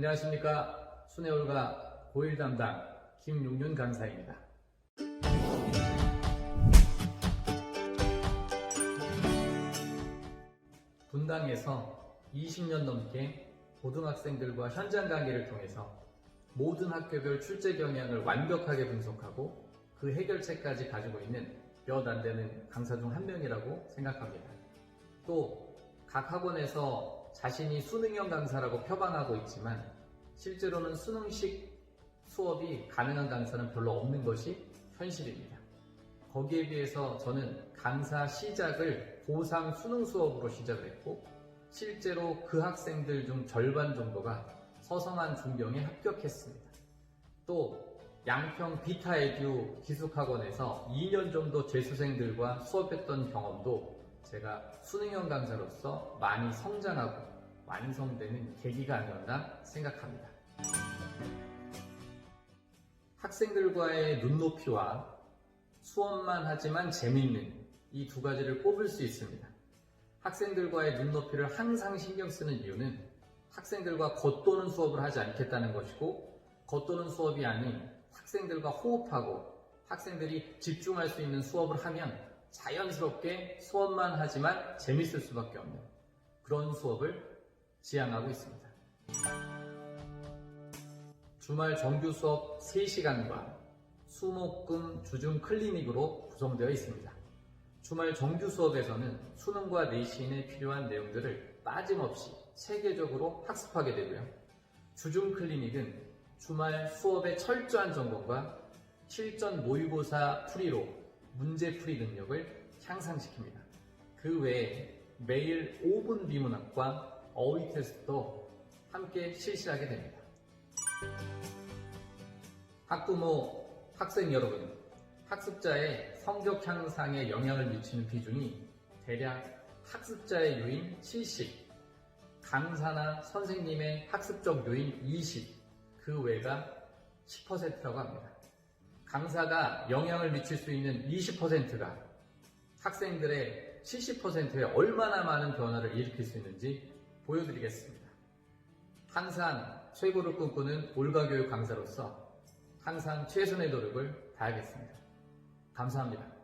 안녕하십니까. 순회올가 고1 담당 김용윤 강사입니다. 분당에서 20년 넘게 고등학생들과 현장 강의를 통해서 모든 학교별 출제 경향을 완벽하게 분석하고 그 해결책까지 가지고 있는 몇 안 되는 강사 중 한 명이라고 생각합니다. 또 각 학원에서 자신이 수능형 강사라고 표방하고 있지만 실제로는 수능식 수업이 가능한 강사는 별로 없는 것이 현실입니다. 거기에 비해서 저는 강사 시작을 고3 수능 수업으로 시작을 했고 실제로 그 학생들 중 절반 정도가 서성한 중경에 합격했습니다. 또 양평 비타에듀 기숙학원에서 2년 정도 재수생들과 수업했던 경험도 제가 수능형 강사로서 많이 성장하고 완성되는 계기가 아니었나 생각합니다. 학생들과의 눈높이와 수업만 하지만 재밌는 이 두 가지를 꼽을 수 있습니다. 학생들과의 눈높이를 항상 신경 쓰는 이유는 학생들과 겉도는 수업을 하지 않겠다는 것이고 겉도는 수업이 아닌 학생들과 호흡하고 학생들이 집중할 수 있는 수업을 하면 자연스럽게 수업만 하지만 재밌을 수밖에 없는 그런 수업을 지향하고 있습니다. 주말 정규 수업 3시간과 수목금 주중 클리닉으로 구성되어 있습니다. 주말 정규 수업에서는 수능과 내신에 필요한 내용들을 빠짐없이 체계적으로 학습하게 되고요. 주중 클리닉은 주말 수업의 철저한 점검과 실전 모의고사 풀이로 문제 풀이 능력을 향상시킵니다. 그 외에 매일 5분 비문학과 어휘 테스트도 함께 실시하게 됩니다. 학부모, 학생 여러분, 학습자의 성적 향상에 영향을 미치는 비중이 대략 학습자의 요인 70, 강사나 선생님의 학습적 요인 20, 그 외가 10%라고 합니다. 강사가 영향을 미칠 수 있는 20%가 학생들의 70%에 얼마나 많은 변화를 일으킬 수 있는지 보여드리겠습니다. 항상 최고를 꿈꾸는 올가교육 강사로서 항상 최선의 노력을 다하겠습니다. 감사합니다.